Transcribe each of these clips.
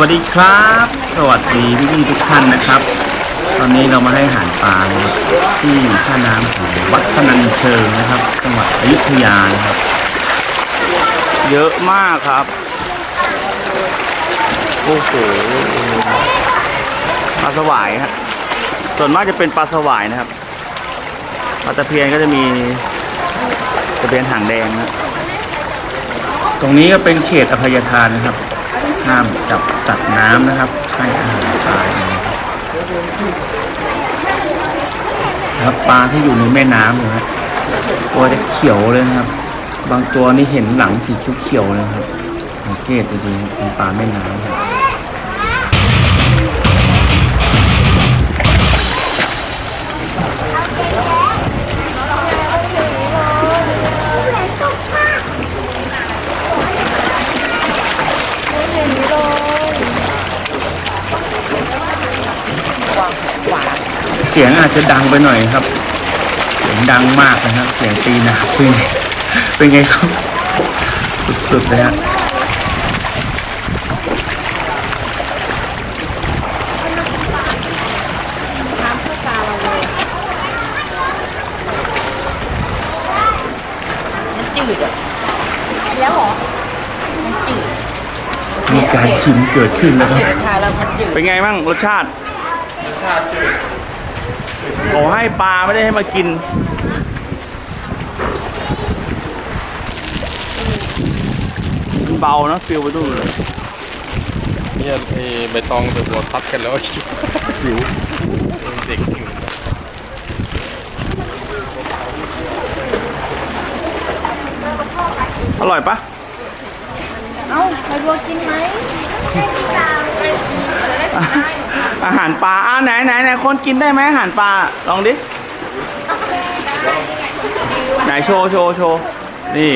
วัสดีครับ สวัสดีพี่พี่ๆทุกท่านนะครับ ตอนนี้เรามาให้อาหารปลาที่ท่าน้ำของวัดพนัญเชิงนะครับ จังหวัดอยุธยานะครับ เยอะมากครับ โอ้โหปลาสวายครับส่วนมากจะเป็นปลาสวายนะครับปลาตะเพียนก็จะมีตะเพียนหางแดงนะตรงนี้ก็เป็นเขตอภัยทานนะครับ ห้ามจับสัตว์น้ำนะครับ ให้อาหารปลาครับครับปลาที่อยู่ในแม่น้ำนะครับตัวจะเขียวเลยนะครับ บางตัวนี่เห็นหลังสีเขียวๆเลยครับสังเกตดีๆเป็นปลาแม่น้ำครับ สียงอาจจะดังไปหน่อยครับ เสียงดังมากนะครับ เสียงตีหนาเป็นไงเป็นไงครับ สุดๆเลยฮะน้ำเข้าตาเราเลยมันจืดอะแล้วเหรอมันจืดมีการชิมเกิดขึ้นแล้วครับทานแล้วมันจืดเป็นไงบ้างรสชาติรสชาติจืด ขอให้ปลาไม่ได้ให้มากิน เบานะฟิลไปดูนเลยเนี่ยไอ้ใบตองไปหัวทับกันแล้วหิวเด็กหิวอร่อยปะเอ้าไปบัวกินไหม อาหารปลาอ่าไหนไหนไหนคนกินได้ไหมอาหารปลาลองดิไหนโชว์โชว์โชว์นี่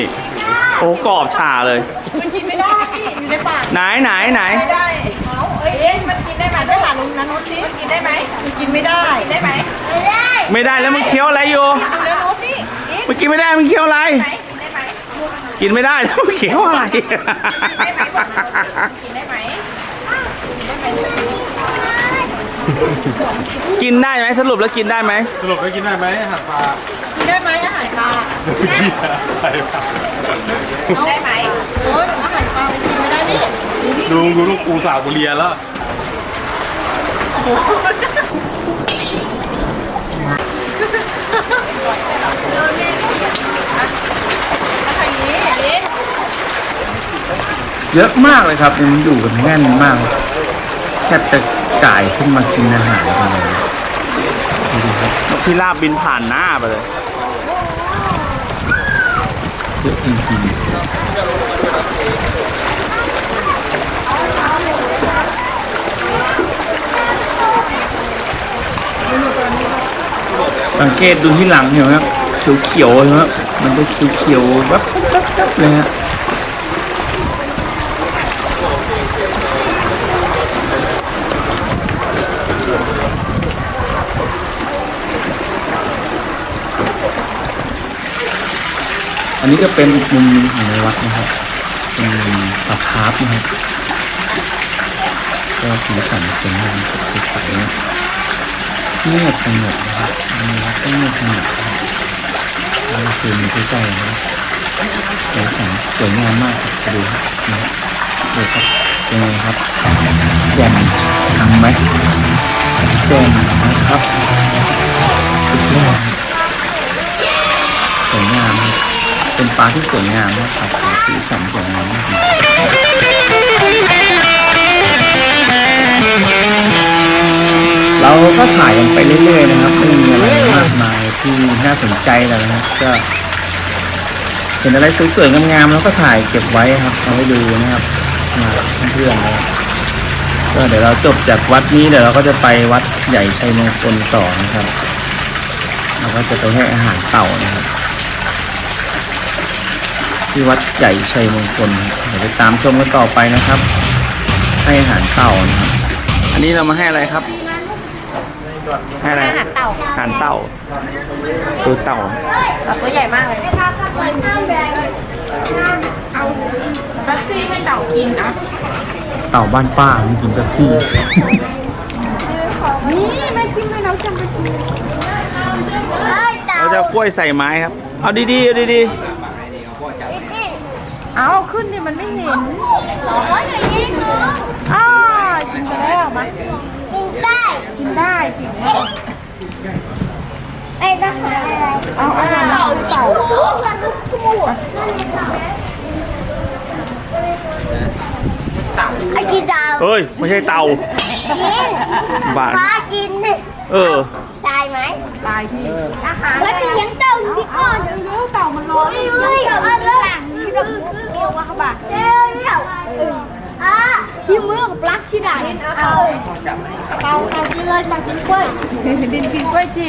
โอ้กรอบชาเลยมันกินไม่ได้อยู่ในปากไหนไหนไหนไม่ได้เอาเอ้ยมันกินได้ไหมไปหาลุงนันนุชสิมันกินได้ไหมมันกินไม่ได้ได้ไหมไม่ได้ไม่ได้แล้วมึงเคี้ยวอะไรอยู่ดูแล้วนุชนี่กินเมื่อกี้ไม่ได้มึงเคี้ยวอะไรไหมกินได้ไหมกินไม่ได้แล้วมึงเคี้ยวอะไรได้ไหมบอกมากินได้ไหมกินได้ไหม กินได้ไหมสรุปแล้วกินได้ไหมสรุปไปกินได้ไหมอาหารปลากินได้ไหมอาหารปลาอะไรปลาได้ไหมโอ้ยอาหารปลามันกินไม่ได้นี่ดูดูลูกปูสาวบุเรียนแล้วทางนี้กินเยอะมากเลยครับยังอยู่กันแน่นมากแทบจะ ก่ายขึ้นมากินอาหารกันเลยดูดิครับนกพิราบบินผ่านหน้าไปเลยเยอะจริงๆสังเกตดูที่หลังเห็นไหมครับเขียวๆเห็นไหมครับมันจะเขียวๆแบบๆๆเลยฮะ นี้ก็เป็นมุมหนึงของในวัดนะครับ เป็นมุมปลาคาร์ฟนะครับก็สีสันสวยงามสดใสนะเงียบสงบนะครับในวัดก็เงียบสงบนะครับแล้วคือมีใกล้ๆนะครับสีสันสวยงามมากครับดูครับนะดูครับเป็นไงครับแจ่มทำไหมแจ่มนะครับสุดยอดครับสวยงามครับ เป็นปลาที่สวยงามนะครับสีสันสวยงามมากเลยเราก็ถ่ายกันไปเรื่อย ๆ นะครับไม่มีอะไรมากมายที่น่าสนใจแล้วนะก็เห็นอะไรสวยๆงามๆแล้วก็ถ่ายเก็บไว้ครับเอาไว้ดูนะครับมาเพื่อนๆนะก็เดี๋ยวเราจบจากวัดนี้เดี๋ยวเราก็จะไปวัดใหญ่ชัยมงคลต่อนะครับเราก็จะไปให้อาหารเต่านะครับ ที่วัดใหญ่ชัยมงคลเดี๋ยวไปตามชมกันต่อไปนะครับ ให้อาหารเต่านะครับอันนี้เรามาให้อะไรครับ ให้อะไรอาหารเต่าอาหารเต่าดูเต่าตัวใหญ่มากเลยเอาแป๊บซี่ให้เต่ากินนะเต่าบ้านป้ามันกินเป๊ปซี่นี่แม่กินให้น้องจังไปกินเราจะเอากล้วยใส่ไม้ครับ เอาดีๆเอาดี เอาขึ้นดิมันไม่เห็นร้อนอย่างนี้เนาะอ้ากินไปแล้วมากินได้ กินได้กินได้ไม่ต้องหาอะไรเอาเอาอย่างนั้นเต่าไอ้กินดาวๆเฮ้ย ไม่ใช่เต่าบาทฟ้ากินนี่เออตายไหมตายที่อาหารแล้วมียังเต่าอยู่ที่ก้อนเดี๋ยวเต่ามันร้อนเลยเฮ้ยเอาเลยเดี๋ยวว่าเขาบอกเดี๋ยวเดี๋ยวอะพี่มือกับปลั๊กที่ไหนเอาเต่า เต่ากินเลยเต่ากินกล้วยดินกินกล้วยจี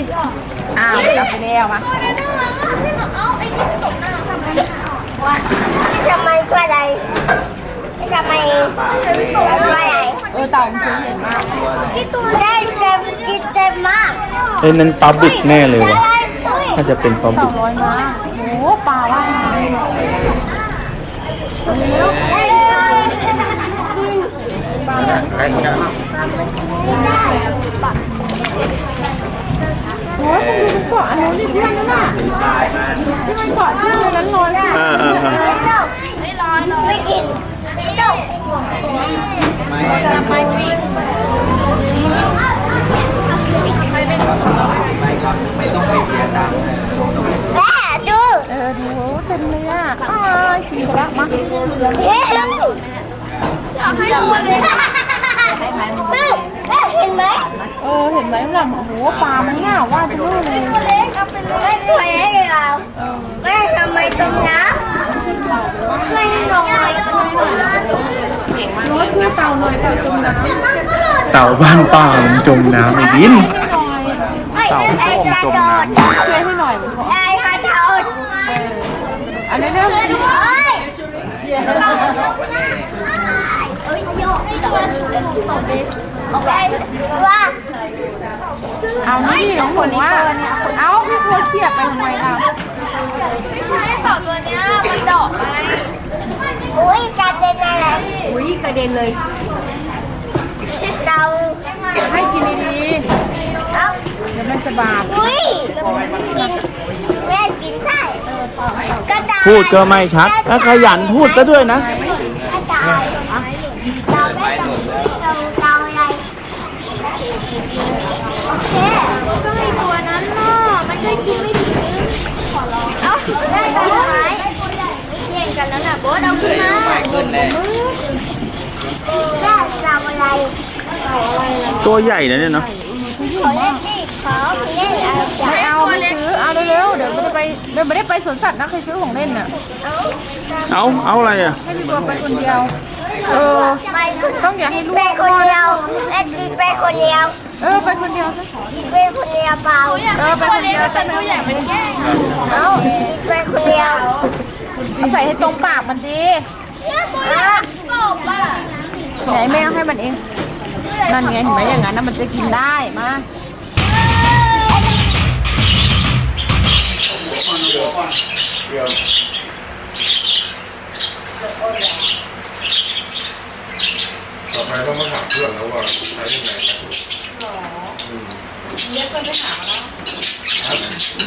อ้าวกลับไปแล้วมาตัวนั้นน่ารักที่บอกเอาไอ้ที่ตกหน้าทำไมว่าทำไมกล้วยอะไรทำไมกล้วยอะไรเออเต่ามันเคยเห็นมากกินตัวได้เต็มกินเต็มมากเอ้ยนั่นปลาบึกแน่เลยว่ะน่าจะเป็นปลาบึเต่ากลอยมาโอ้โหปลาว่ายน้ำ โอ้ยคุณดูเกาะอันนู้นนี่เพื่อนนั่นน่ะที่มันเกาะที่อันนั้นลอยอะเออเออเออ ไม่ร้อนไม่กินายกินไปละมาเฮ้ยอยากให้ตัวเล็กแม่แม่เห็นไหมเออเห็นไหมล่ะโอ้โหปลามันง่าว่ายไปนู่นเลยตัวเล็กเอาไปเลยแม่ตัวเล็กเลยเราแม่ทำไมตรงน้ำช่วยให้หน่อยน้อยคือเต่าหน่อยเต่าจมน้ำเต่าบ้านป้ามันจมน้ำไอ้ดินไอ้เต่าไอ้กระโดดช่วยให้หน่อยมันขอไอ้กระโดด อันนี้เรื่องเฮ้ยเราตรงหน้าเอ้ยโยกให้ตัวเอาไปว่าเอานี่น้องคนว่าเอาพี่ควรเสียบไปทำไมล่ะไม่ใช่ต่อตัวเนี้ยมันดอกไหมอุ้ยกระเด็นอะไรอุ้ยกระเด็นเลยเราให้กินดี เอ้าๆเดี๋ยวมันจะบาดอุ้ยกินแม่กินได้กระต่ายพูดก็ไม่ชัดแล้วขยันพูดซะด้วยนะกระต่ายเราไม่ต้องเราเราอะไรโอเคก็ไอตัวนั้นเนาะมันเคยกินไม่ถึงขอร้องเอ้าได้กันไหมแย่งกันแล้วน่ะโบ๊ทเอาขึ้นมาได้เราอะไรตัวใหญ่นะเนี่ยเนาะ ขอเล่นดิขอเล่นอะไรจ้ะไม่เอาไม่ซื้อเอาเร็วๆเดี๋ยวไม่ได้ไปเดี๋ยวไม่ได้ไปสวนสัตว์นะเคยซื้อของเล่นน่ะเอ้าเอาเอาอะไรอะให้พี่ตัวไปคนเดียว เออ ไปต้องอย่าให้ลูกไปคนเดียวแม่กินไปคนเดียว เออไปคนเดียวซะกินไปคนเดียวเปล่าเออไปคนเดียวแต่ตัวใหญ่มันแย่งเอ้ากินไปคนเดียวเอาใส่ให้ตรงปากมันดีอะกบอะไหนแม่เอาให้มันเอง นั่นไงเห็นไหมอย่างนั้นนะมันจะกินได้มาต่อไปต้องมาถามเพื่อนแล้วว่าใช้ยังไงนะ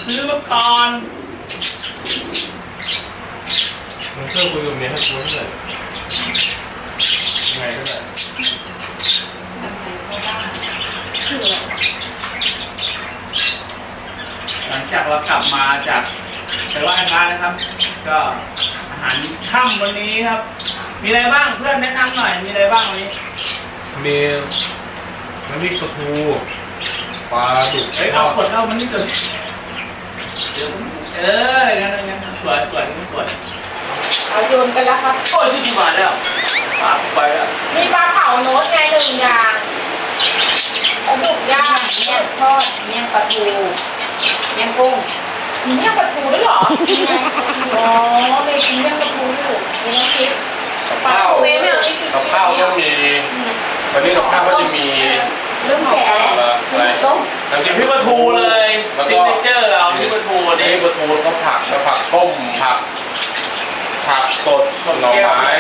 ซื้อมาก่อนมึงเชื่อคุยกับเมียให้คุยเลยยังไงก็ได้ หลัง จากเรากลับมาจากไปไหว้พระนะครับ ก็อาหารค่ำวันนี้ครับ มีอะไรบ้างเพื่อนแนะนำหน่อยมีอะไรบ้างวันนี้มีน้ำพริกปลาทูปลาดุกเอ้ยเอาขวดเอามันนี่จนเดี๋ยวเอองั้นงั้นสวยสวยนี่สวยเอาโยนกันแล้วครับ โอ้ยชิบหายแล้วปากไปแล้วมีปลาเผาโน้ตไงหนึ่งอย่างปลาดุกย่างเมี่ยงทอดเมี่ยงปลาทู เมี่ยงกุ้งมีเมี่ยงปลาทูด้วยเหรอ อ๋อมีกินเมี่ยงปลาทูอยู่มีน้ำพริกกับข้าวกับข้าวก็มีวันนี้กับข้าวก็จะมีเริ่มแก่อะไรต้มน้ำพริกิกนพี่ปลาทูเลยซิกเนเจอร์เราพี่ปลาทูอันนี่นี้ปลาทูแล้วก็ผักแล้วผักต้มผักผักสดหน่อไม้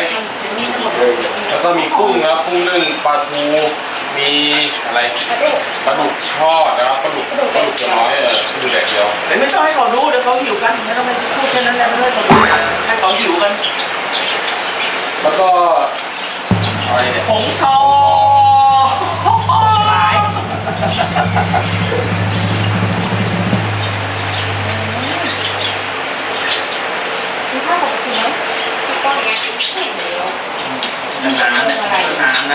แล้วก็มีกุ้งนะครับกุ้งนึ่งปลาทู มีอะไรปลาดุกทอดนะครับปลาดุกปลาดุกตัวน้อยเออปลาดุกแดดเดียวเดี๋ยวไม่ต้องให้เขารู้เดี๋ยวเขาหิวกันไม่ต้องไปพูดแค่นั้นแหละไม่ต้องให้เขารู้ให้เขาหิวกัน แล้วก็อะไรเนี่ยผงทอหลายมีข้าวปกติไหมป้องไงนานๆนะนานน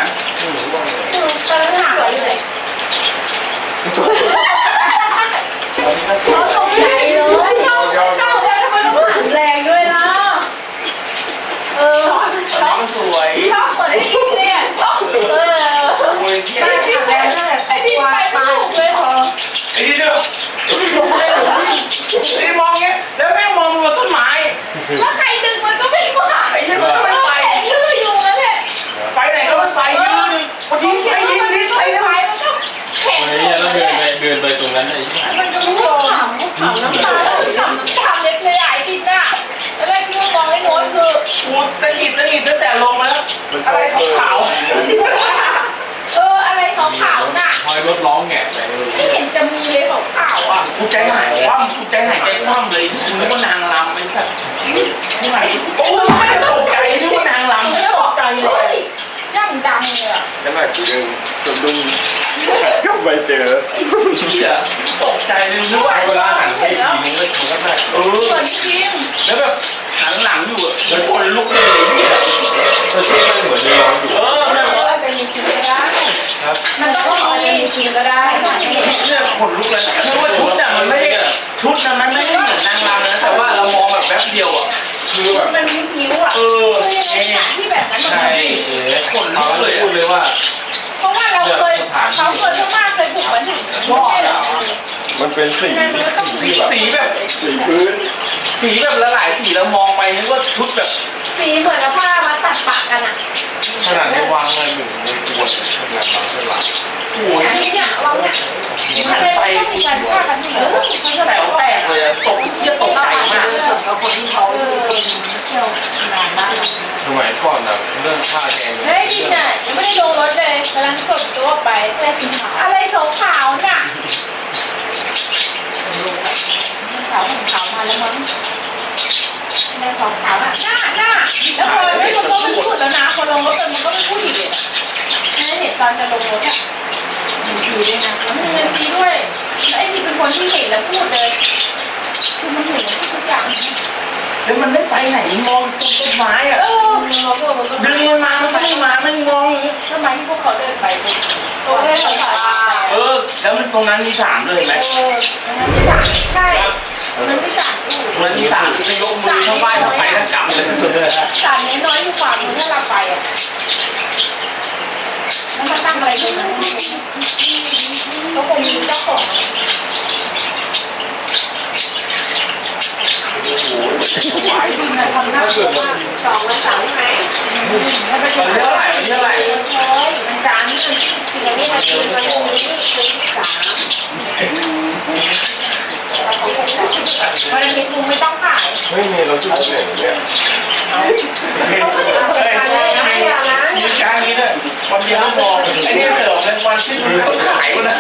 ะตอนนั้นหาอะไรอยู่ไหนเขาตรงไหนเลยเจ้าเจ้าเจ้าทำไมต้องหันแรงด้วยล่ะ เออน้องสวยชอบกดไอ้ที่เนี่ยชอบเออโอ้ยที่ไอ้ที่ไปไอ้ที่ไปไม่ถูกเลยเหรอ ไอ้ที่เชื่อไอ้มองเงี้ยแล้วแม่งมองบนต้นไม้ แล้วใครดึงมันก็ไม่ว่า ไอ้ที่มันก็ไม่ไป ไอ้ที่มันอยู่นั่นแหละ ไปไหนก็ไม่ไปยืนวันนี้ไปยิงนี่ไป ไป เลย มันก็แข็ง วันนี้เราเดินไปเดินไปตรงนั้นไอ้ที่ มันก็ไม่ขำขำน้ำตาขำน้ำตาเล็ดเลยไอ้ดินน่ะแล้วแรกที่มันมองไอ้โน้ตคือ กูตะหิดตะหิดตั้งแต่ลงมาแล้ว อะไรขาวเอออะไรขาวๆน่ะคอยรถร้องแงะอะไรไม่รู้ไม่เห็นจะมีเลยขาวๆอะๆกูใจหายคว่ำกูใจหายใจคว่ำเลยกูนึกว่านางรำไอ้สัสไม่ไหวโอ้ยตกใจนึกว่านางรำไม่ตกใจเลยย่างดังเลยอะจังหวะกูเดินจนดุ้งก็ไปเจอเหี้ยตกใจเลยนึกว่าเวลาหันไปอีกทีนึงก็มันก็ได้เออเหมือนจริงแล้วแบบหันหลังอยู่อะเหมือนคนลุกเลยเนี่ย เออที่มันเหมือนมีร้องอยู่เออนี่ยเออจะมีจริงก็ได้ ครับมันต้องมีจริงก็ได้เนี่ยขนลุกเลยนึกว่าชุดน่ะมันไม่ได้ชุดนะมันไม่ได้เหมือนนางรำนะแต่ว่าเรามองแบบแป๊บเดียวอะคือแบบมันมีผิวอะเออคือยังไงที่แบบนั้นมันใช่เอ๋เขาเลยพูดเลยว่าเพราะว่าเราเคยเขาเคยมากเคยถูกมันถึงม่ใช่หรอมันเป็นสีสีแบบสีพื้น สีแบบละหลายสีแล้วมองไปนึกว่าชุดแบบสีเหมือนกับผ้ามาตัดปะกันอะขนาดในวางเงินหนึ่งในขวดทำงานมาเท่าไหร่โอ้ยอันนี้เนี่ยวางเนี่ยหันไปต้องมีการฆ่ากันที่เหลือมันก็แตแบบวแตกเลยอะตกเที่ยตกใจมากกับคนที่เขาเที่ยวนานมากสมัยก่อนนะเรื่องผ้าแกงเฮ้ยดิน่ะยังไม่ได้ลงรถเลยกำลังกดตัวไปแค่สีขาวอะไรขาวๆน่ะ ขาวขาวมาแล้วมั้ง ในขาวขาวอะหน้าหน้าแล้วพอไม่ลงรถมันพูดแล้วนะพอลงรถมันก็ไม่พูดอีกเลยไม่เห็น ตอนจะลงรถอะมีชีด้วยนะมันมีเงินชี้ด้วยแล้วไอ้นี่เป็นคนที่เห็นแล้วพูดเลยคือมันเห็นทุกอย่างแล้วมันไม่ไปไหนมองตรงต้นไม้อะเออเราก็มันก็ดึงมันมามันก็ไม่มาไม่มองเลยทำไมที่พวกเขาเดินไปตัวแรกเขาถ่ายเออ แล้วมันตรงนั้นมีสามเลยเห็นไหมเออใช่มันไม่จ่ายตรงนั้นมีสามจะยกมือทั้งไหว้ทั้งไปทั้งกลับเลยจ่ายน้อยอยู่กว่ามือถ้าเราไปอะ มันมาตั้งอะไรอยู่นะเขาคงมีเจ้าของขายดีนะทำหน้าตัวมากสองวันเสาร์ไหมมันเท่าไหร่มันเท่าไหร่มันจานนี่มันทีนี้มันคือมันมีคือสามวันอาทิตย์ลุงไม่ต้องขายไม่มีเราจุดไหนเนี่ย เฮ้ยมีช้างนี้ด้วยวันเดียวมองไอ้นี่เสิร์ฟเป็นวันที่มึงต้องขายกูนะ